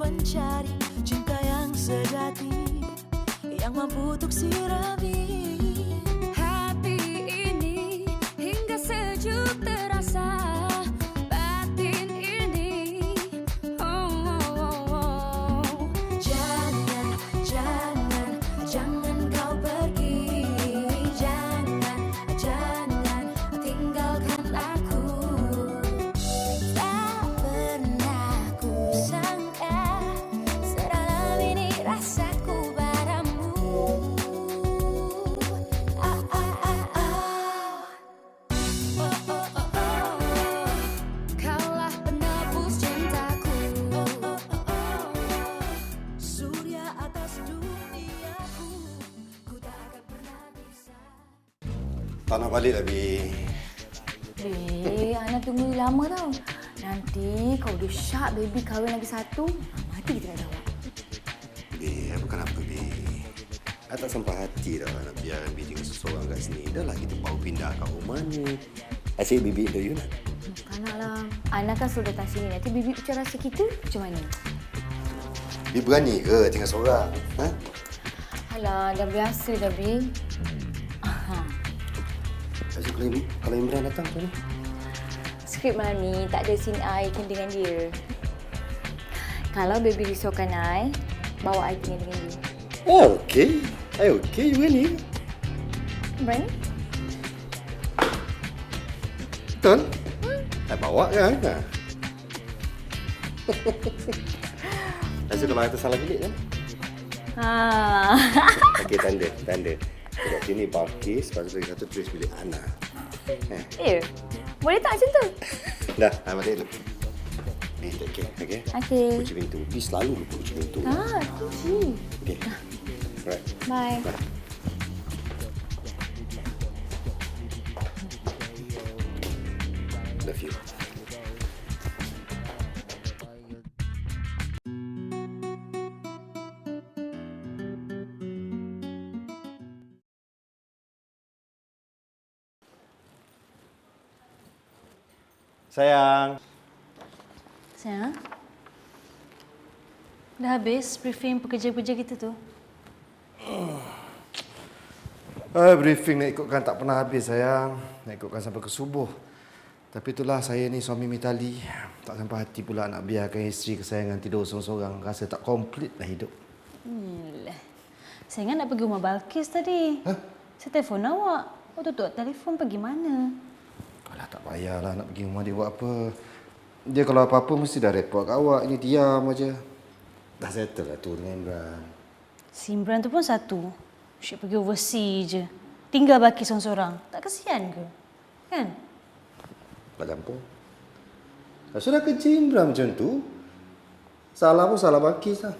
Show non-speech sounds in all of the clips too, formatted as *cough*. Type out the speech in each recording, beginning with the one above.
Mencari cinta yang sejati Yang mampu untuk sirami Tak nak balik lah, Bi. Eh, Ana tunggu lama tau. Nanti kau udah syak baby kahwin lagi satu, mati kita nak jawab. Bi, apa kenapa, Bi? Saya tak sampai hati dah nak biarkan Bi tinggal seseorang kat sini. Dah lah kita baru pindah kat rumah ni. Asyik Bibi do you nak? Kanak lah. Ana kan sudah datang sini. Nanti bibi bicara rahsia kita macam mana? Bi berani ke tinggal seorang? Ha? Alah, dah biasa dah, Bi. Asyik kalau, kalau Imran datang macam ni? Skrip malam ni tak ada scene I kena dengan dia. Kalau baby risaukan I, bawa I kena dengan dia. Oh, okey. Ay, okey. You berani? Berani? Betul? Saya bawa kan? Ha? *laughs* Asyik kalau kata salah bilik kan? Ha. Okey, tanda. Tanda. Dekat sini Balkis, tu lagi satu tulis bilik Ana. Eh. ya. Boleh tak macam tu? *laughs* Dah, dah balik dulu. Ni, take care, okay? Okey. Kunci pintu. Dia selalu lupa kunci pintu. Ah, kunci. Okay. Right. Bye. Bye. Sayang. Sayang, dah habis briefing pekerja-pekerja kita tu? Ah, briefing nak ikutkan tak pernah habis sayang. Nak ikutkan sampai ke subuh. Tapi itulah saya ni suami Mitali. Tak sampai hati pula nak biarkan isteri kesayangan tidur seorang-seorang. Rasa tak komplit lah hidup. Hmm. Saya ingat nak pergi rumah Balkis tadi. Hah? Saya telefon awak. Awak tutup telefon pergi mana? Alah tak payahlah nak pergi rumah dia buat apa. Dia kalau apa-apa mesti dah report kat awak. Ini diam aja. Dah settle lah tu dengan Imran. Simran tu pun satu. Syed pergi overseas je. Tinggal Balkis seorang-seorang. Tak kesian ke? Kan? Tak campur. Dah sudah kerja Imran macam tu. Salah pun salah Bakis lah.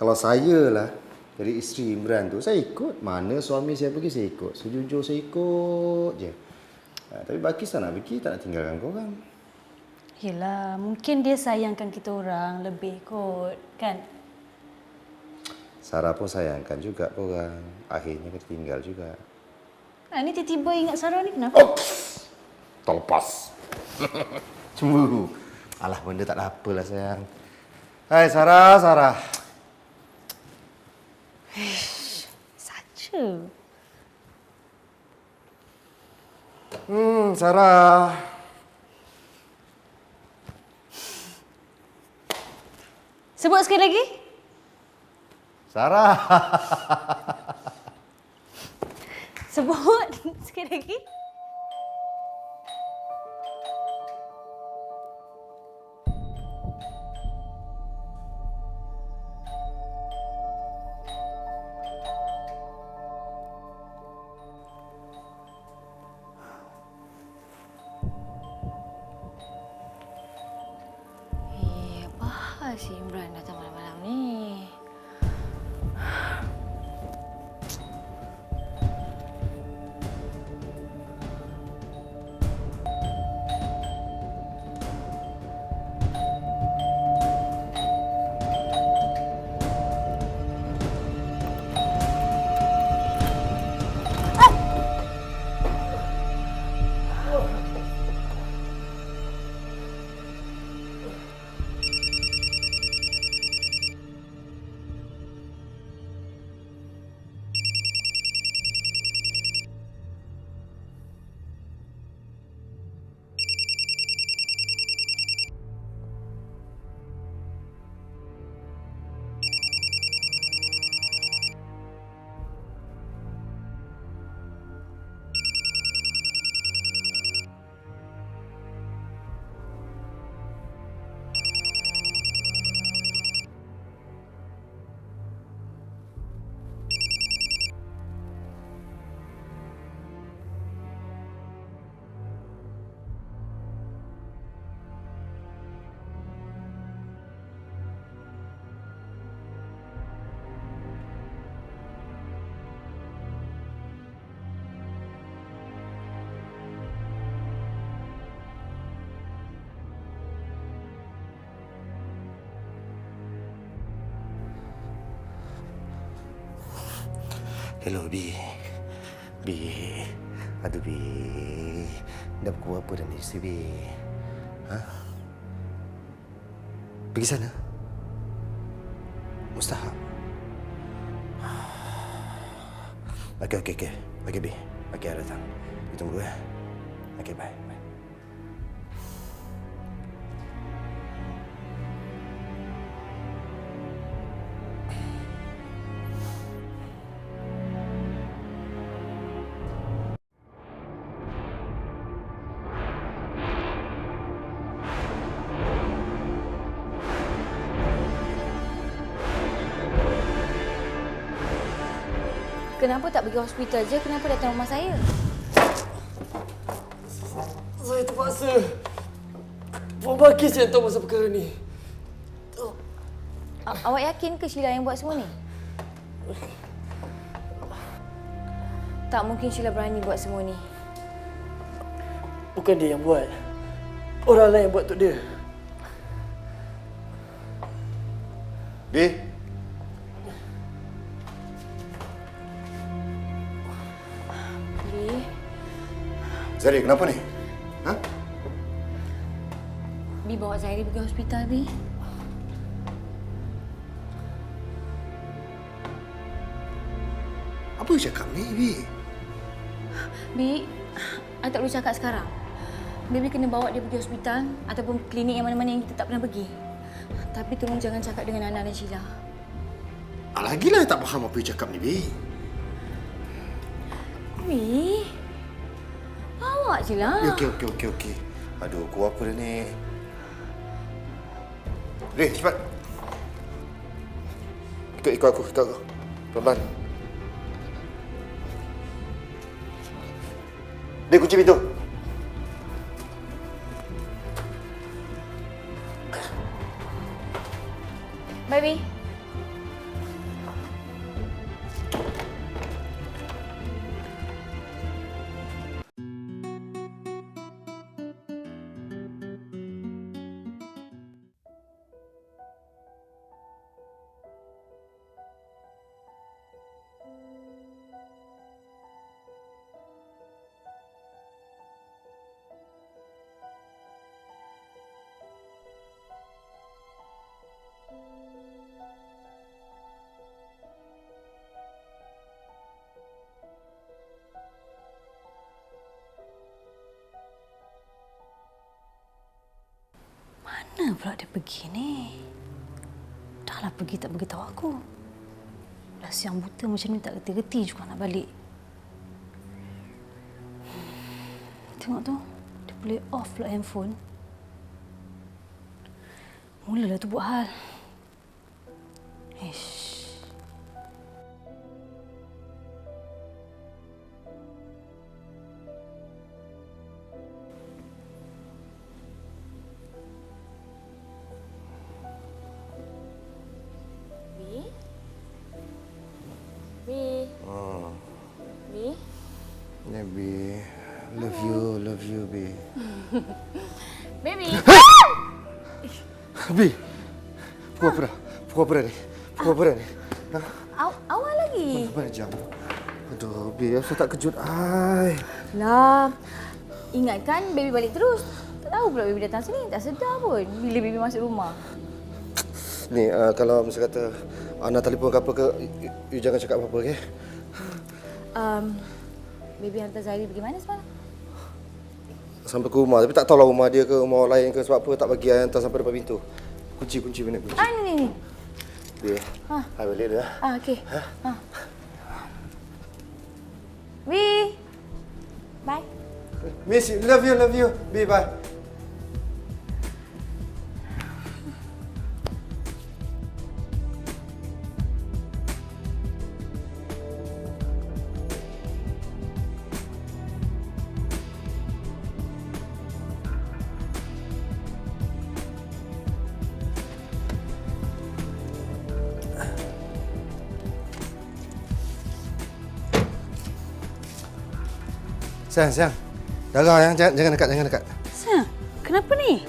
Kalau saya lah, dari isteri Imran tu, saya ikut. Mana suami saya pergi, saya ikut. Sejujur saya ikut je. Ha, tapi Bakis tak nak pergi, tak nak tinggalkan korang. Yelah, mungkin dia sayangkan kita orang lebih kot. Kan? Sarah pun sayangkan juga korang. Akhirnya kita tinggal juga. Ha, ni tiba-tiba ingat Sarah ni kenapa? Oh! Terlepas. *laughs* Cemburu. Alah, benda tak ada apalah sayang. Hai Sarah, Sarah. Saja. Hmm, Sarah. Sebut sekali lagi. Sarah. Sebut *laughs* sekali lagi. Hello, B. B. Aduh, B. Dah pukul apa dah ni, si B? Ha? Pergi sana. Mustahak. *sighs* Okey, okey, okey. Okey, B. Okey, I datang. Kita tunggu ya. Okey, bye. Kenapa tak pergi hospital je? Kenapa datang rumah saya? Saya terpaksa. Puan Bakis yang tahu pasal perkara ni. A- awak yakin ke Sheila yang buat semua ni? Tak mungkin Sheila berani buat semua ni. Bukan dia yang buat. Orang lain yang buat untuk dia. B. Zari, kenapa ni? Ha? Bi bawa Zairi pergi hospital, Bi. Apa you cakap ni, B? Bi, I tak boleh cakap sekarang. Baby kena bawa dia pergi hospital ataupun klinik yang mana-mana yang kita tak pernah pergi. Tapi tolong jangan cakap dengan Nana dan Sheila. Ah, Lagilah I tak faham apa you cakap ni, B. Bi, bawa je lah. Okey, okey, okey, okey. Aduh, kau apa dah ni? Ray, cepat. Ikut, ikut aku, ikut aku. Pelan-pelan. Kunci pintu. Pula dia pergi ni? Dah lah pergi tak beritahu aku. Dah siang buta macam ni tak reti-reti juga nak balik. Hmm, Tengok tu, dia boleh off pula handphone. Mulalah tu buat hal. B. Pukul apa dah? Pukul apa dah ni? Pukul apa dah ni? Ha? Aw, awal lagi. Berapa jam? Aduh, B, asal tak kejut ai. Lah. Ingatkan baby balik terus. Tak tahu pula baby datang sini. Tak sedar pun bila baby masuk rumah. Ni, uh, kalau mesti kata Ana telefon ke apa ke, you, you jangan cakap apa-apa, okey? Um, baby hantar Zairi pergi mana semalam? Sampai ke rumah. Tapi tak tahulah rumah dia ke rumah orang lain ke sebab apa tak bagi I hantar sampai depan pintu. Kunci, kunci, mana kunci? Ah, ni, ni, ni. Dia. Ha. I balik dah. Ah, okey. Ha. Bi. Bye. Miss you, love you, love you. Bye bye. Sayang, sayang. Darah yang jangan, jangan dekat, jangan dekat. Sayang, kenapa ni?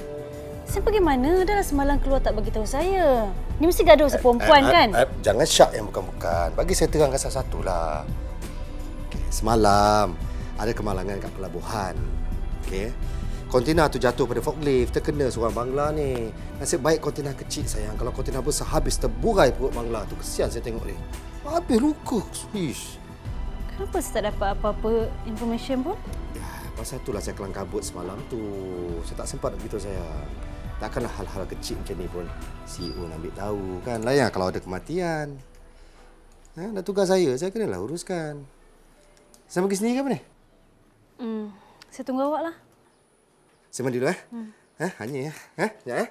Saya pergi mana? Dah lah semalam keluar tak bagi tahu saya. Ni mesti gaduh seperempuan kan? Eh, eh, jangan syak yang bukan-bukan. Bagi saya terangkan satu-satu lah. semalam ada kemalangan kat pelabuhan. Okey. Kontena tu jatuh pada forklift, terkena seorang Bangla ni. Nasib baik kontena kecil sayang. Kalau kontena besar habis terburai perut Bangla tu. Kesian saya tengok ni. Habis luka. Ish. Kenapa saya tak dapat apa-apa information pun? Ya, pasal itulah saya kelang kabut semalam tu. Saya tak sempat nak beritahu saya. Takkanlah hal-hal kecil macam ni pun CEO nak ambil tahu kan. Layan kalau ada kematian. Ha, dah tugas saya, saya kenalah uruskan. Saya pergi sendiri ke apa ni? Hmm, saya tunggu awak lah. Saya mandi dulu eh. Hmm. Ha, hanya ya. Ha, ya eh.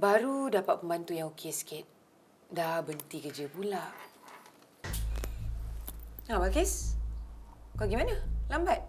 Baru dapat pembantu yang okey sikit. Dah berhenti kerja pula. Ha, Balkis? Kau pergi mana? Lambat?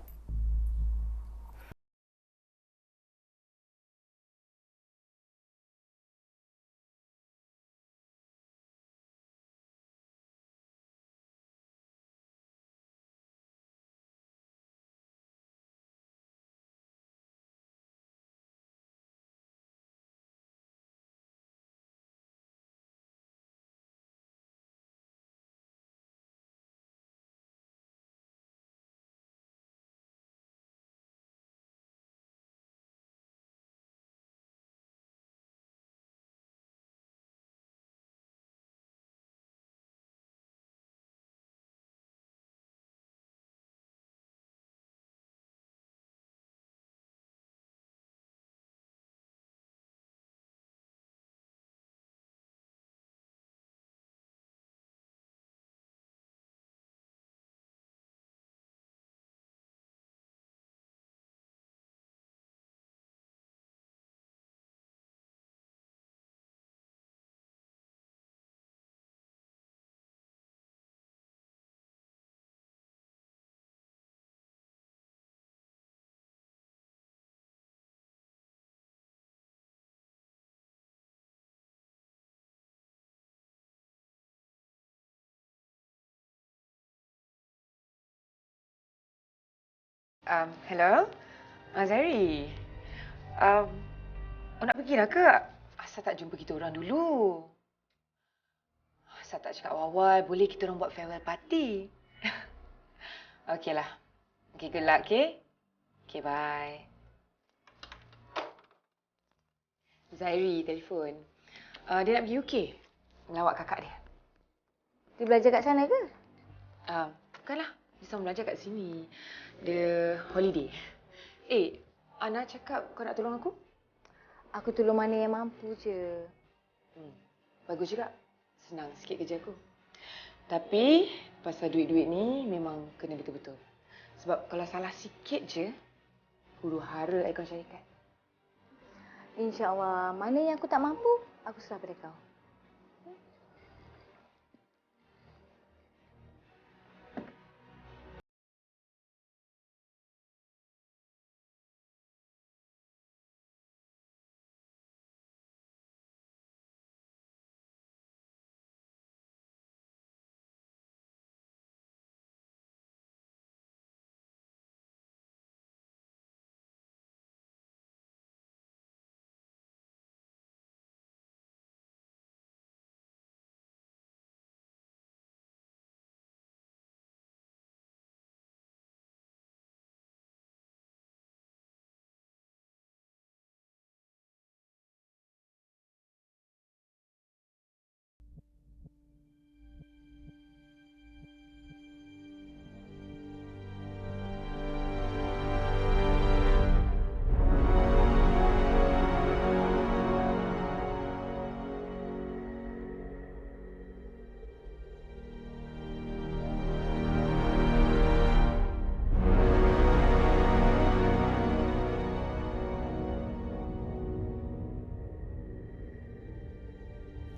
Um, hello? Azari. Um, oh, nak pergi dah ke? Asal tak jumpa kita orang dulu. Asal tak cakap awal-awal, boleh kita orang buat farewell party. *laughs* Okey lah. Okay, good luck, okay? Okay, bye. Zairi, telefon. Uh, dia nak pergi UK. Melawat kakak dia. Dia belajar kat sana ke? Um, bukanlah. Dia sama belajar kat sini. Dia holiday. Eh, Ana cakap kau nak tolong aku? Aku tolong mana yang mampu je. Hmm, bagus juga. Senang sikit kerja aku. Tapi, pasal duit-duit ni memang kena betul-betul. Sebab kalau salah sikit je, huru hara ikon syarikat. InsyaAllah, mana yang aku tak mampu, aku serah pada kau.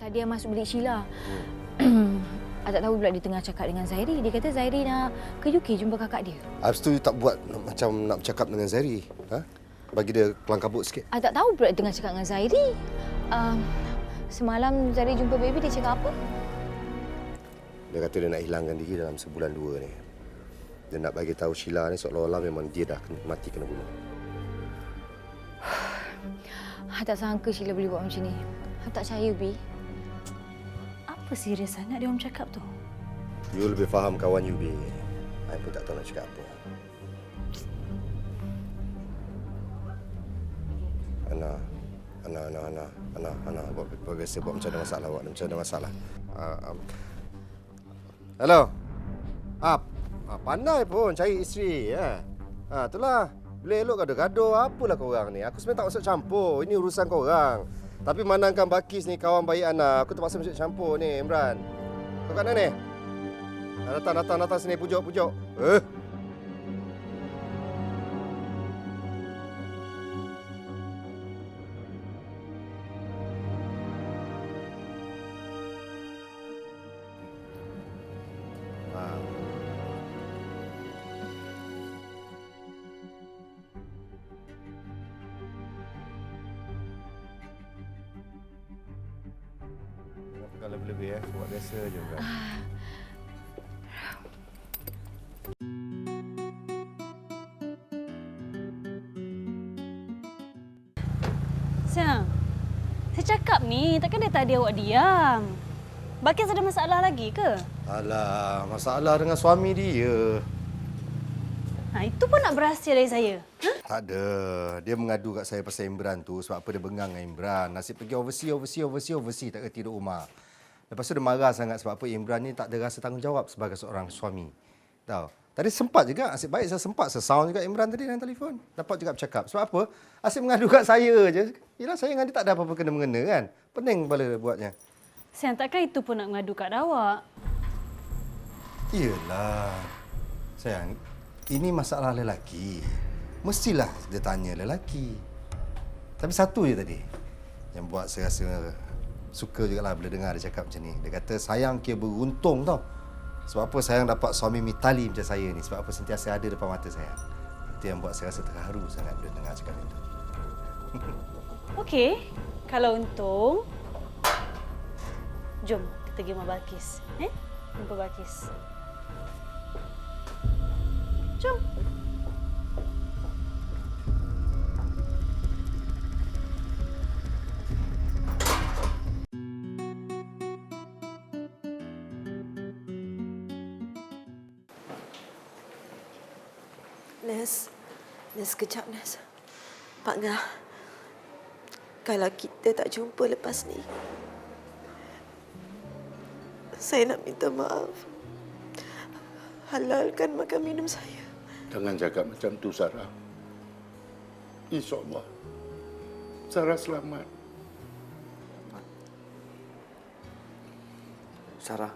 Tadi yang masuk bilik Sheila. *clears throat* I tak tahu pula dia tengah cakap dengan Zairi. Dia kata Zairi nak ke UK jumpa kakak dia. Habis tu you tak buat macam nak bercakap dengan Zairi. Ha? Bagi dia kelang kabut sikit. I tak tahu pula dia tengah cakap dengan Zairi. Um, semalam Zairi jumpa baby dia cakap apa? Dia kata dia nak hilangkan diri dalam sebulan dua ni. Dia nak bagi tahu Sheila ni seolah-olah memang dia dah mati kena bunuh. *sighs* I tak sangka Sheila boleh buat macam ni. I tak percaya, Bi. Apa serius sangat dia orang cakap tu? You lebih faham kawan you, Bi. I pun tak tahu nak cakap apa. Ana, Ana, Ana, Ana, Ana, Ana, buat, biasa, buat macam ada masalah, buat macam ada masalah. Uh, um. Hello? Ah, ah, pandai pun cari isteri, ya. Ha, itulah. Bila elok gaduh-gaduh, apalah korang ni. Aku sebenarnya tak masuk campur. Ini urusan korang. Tapi manangkan Bakis ni kawan baik Ana, aku terpaksa masuk campur ni, Imran. Kau kat mana ni? Datang, datang, datang sini. Pujuk, pujuk. Eh? Jangan lebih-lebih eh. Buat biasa je kan. Siang. Saya cakap ni, takkan dia tadi awak diam. Bakis ada masalah lagi ke? Alah, masalah dengan suami dia. Ha, itu pun nak berahsia dari saya. Ha? Tak ada. Dia mengadu kat saya pasal Imran tu sebab apa dia bengang dengan Imran. Nasib pergi overseas, overseas, overseas, overseas. Tak kerti duduk rumah. Lepas tu dia marah sangat sebab apa Imran ni tak ada rasa tanggungjawab sebagai seorang suami. Tahu? Tadi sempat juga, asyik baik saya sempat sesound juga Imran tadi dalam telefon. Dapat juga bercakap. Sebab apa? Asyik mengadu kat saya je. Yelah saya dengan dia tak ada apa-apa kena-mengena kan. Pening kepala dia buatnya. Siang, takkan itu pun nak mengadu kat awak? Iyalah. Sayang, ini masalah lelaki. Mestilah dia tanya lelaki. Tapi satu je tadi yang buat saya rasa suka juga lah bila dengar dia cakap macam ni. Dia kata sayang kira beruntung tau. Sebab apa sayang dapat suami mitali macam saya ni. Sebab apa sentiasa ada depan mata sayang. Itu yang buat saya rasa terharu sangat bila dengar cakap itu. *laughs* Okey, kalau untung, jom kita pergi rumah Balkis. Eh? Jumpa Balkis. Nes, Nes kejap Nes. Pak Ngah, kalau kita tak jumpa lepas ni, saya nak minta maaf. Halalkan makan minum saya. Jangan cakap macam tu, Sarah. InsyaAllah. Sarah selamat. Sarah,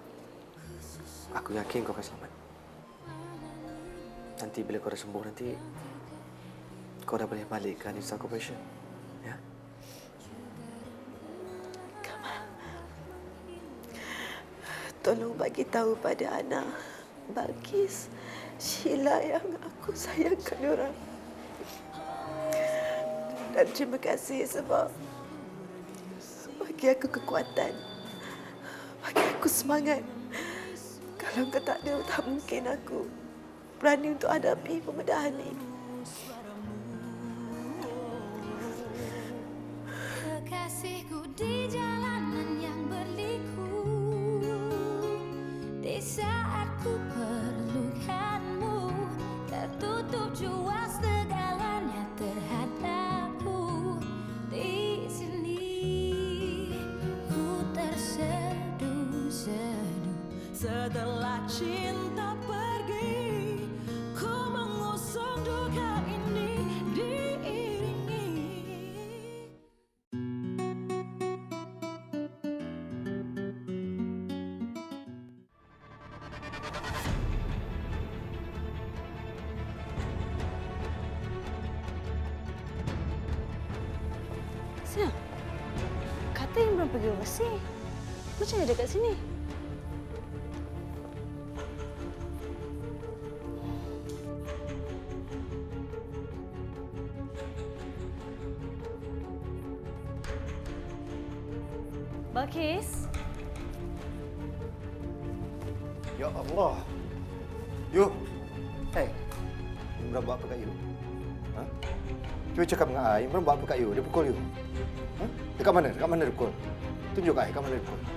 aku yakin kau akan selamat. Nanti bila kau dah sembuh nanti, kau dah boleh balik ke Anissa Corporation. Ya? Tolong bagi tahu pada Ana, Balkis, Sheila yang aku sayangkan orang. Dan terima kasih sebab bagi aku kekuatan. Bagi aku semangat. Kalau kau tak ada, tak mungkin aku berani untuk hadapi pembedahan ini. Imran pergi overseas. Macam mana dia kat sini? Balkis. Ya Allah. Yu. Hey. Imran buat apa kat you? Ha? Cuba cakap dengan I, Imran buat apa kat you? Dia pukul you. Dekat mana? Dekat mana dia pukul? Tunjuk I, kat mana dia pukul? Sayang,